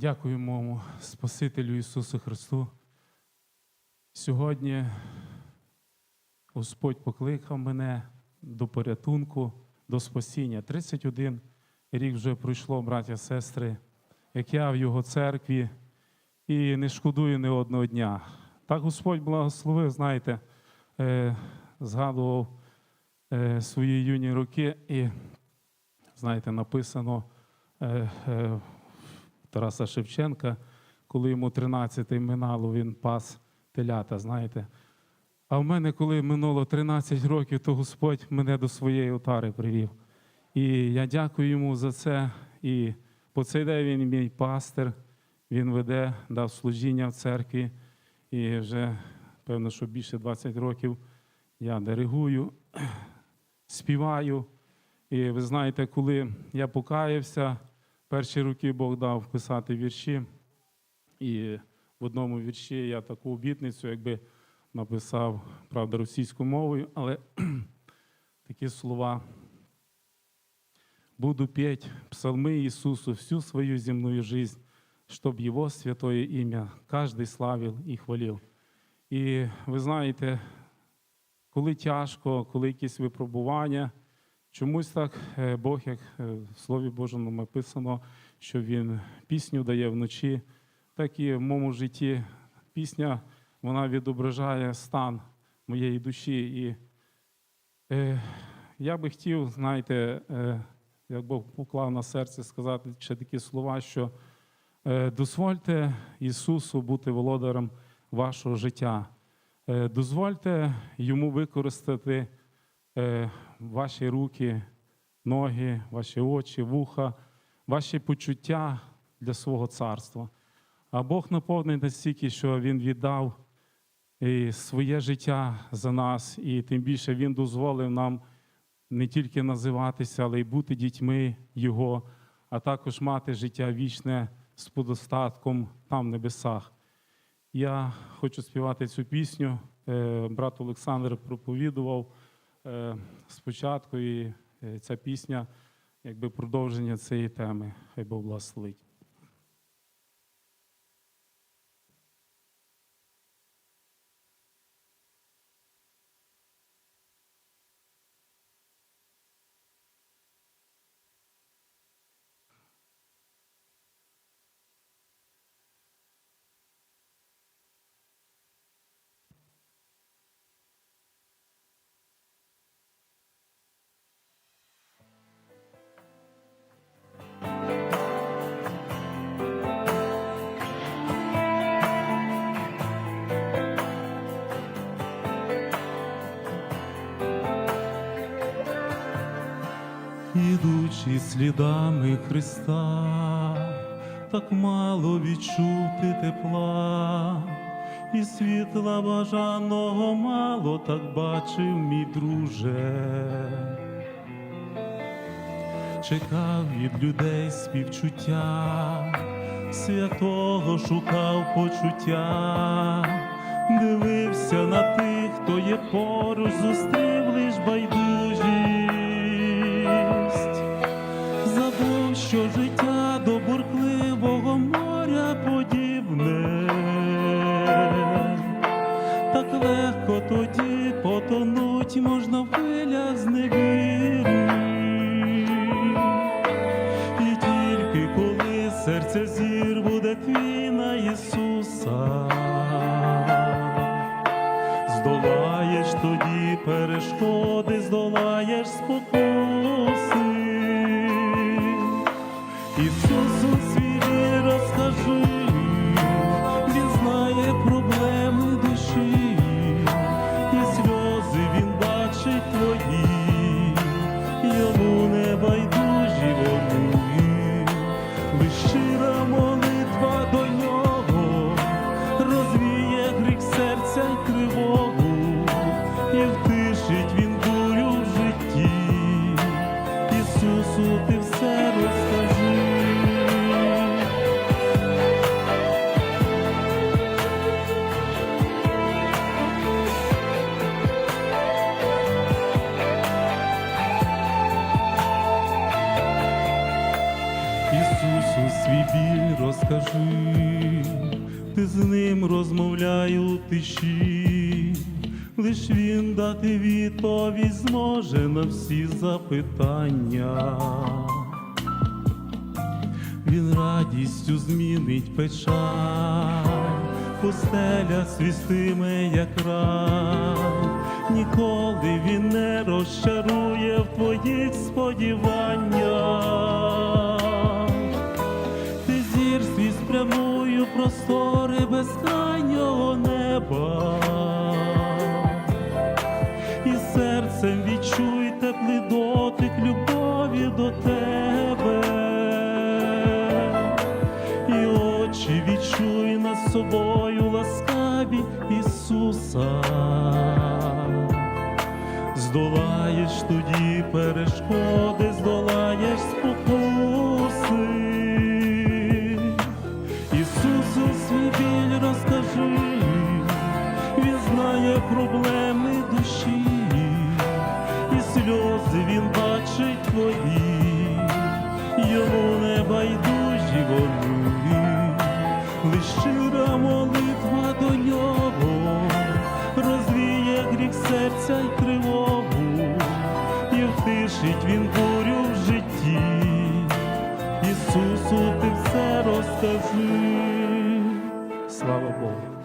Дякуємо Спасителю Ісусу Христу. Сьогодні Господь покликав мене до порятунку, до спасіння. 31 рік вже пройшло, браття, сестри, як я в Його церкві і не шкодую ні одного дня. Так Господь благословив, знаєте, е, згадував е, свої юні роки, і, знаєте, написано е, Тараса Шевченка, коли йому 13 минало, він пас телята, знаєте. А в мене, коли минуло 13 років, то Господь мене до своєї отари привів. І я дякую йому за це. І по цей день він мій пастир, він веде, дав служіння в церкві. І вже, певно, що більше 20 років я диригую, співаю. І ви знаєте, коли я покаявся, перші роки Бог дав писати вірші. І в одному вірші я таку обітницю, якби написав, правда, російською мовою, але такі слова. Буду петь псалмы Иисусу всю свою земную жизнь, чтобы Его святое имя каждый славил і хвалив. І ви знаєте, коли тяжко, коли якісь випробування, чомусь так е, Бог, як е, в Слові Божому написано, що Він пісню дає вночі, так і в моєму житті пісня вона відображає стан моєї душі. І е, я би хотів, знаєте, е, як Бог поклав на серце сказати ще такі слова, що е, дозвольте Ісусу бути володарем вашого життя. Е, дозвольте йому використати е, ваші руки, ноги, ваші очі, вуха, ваші почуття для свого царства. А Бог наповнений настільки, що Він віддав і своє життя за нас, і тим більше Він дозволив нам не тільки називатися, але й бути дітьми Його, а також мати життя вічне з подостатком там в небесах. Я хочу співати цю пісню. Е, Брат Олександр проповідував е, спочатку, і е, ця пісня якби продовження цієї теми. Хай Бог благословить. Ідучи слідами Христа, так мало відчути тепла, і світла бажаного мало, так бачив мій друже. Чекав від людей співчуття, святого шукав почуття, дивився на тих, хто є поруч, зустрів лиш байдужість, потонуть можна в хвилях зневірі. І тільки коли серце зір буде твій на Ісуса, здолаєш тоді перешкоди, здолаєш спокуси. Ісусу лиш Ісус свій біль розкажи, ти з ним розмовляй у тиші, лиш він дати відповідь зможе на всі запитання, він радістю змінить печаль, постеля свістиме як рай, ніколи він не розчає. Безкрайнього неба, і серцем відчуй теплий дотик любові до тебе, і очі відчуй над собою ласкаві Ісуса. Здолаєш тоді перешкоди, здолаєш серця й тривогу, і втишить він бурю в житті. Ісусу, ти все розкажи. Слава Богу.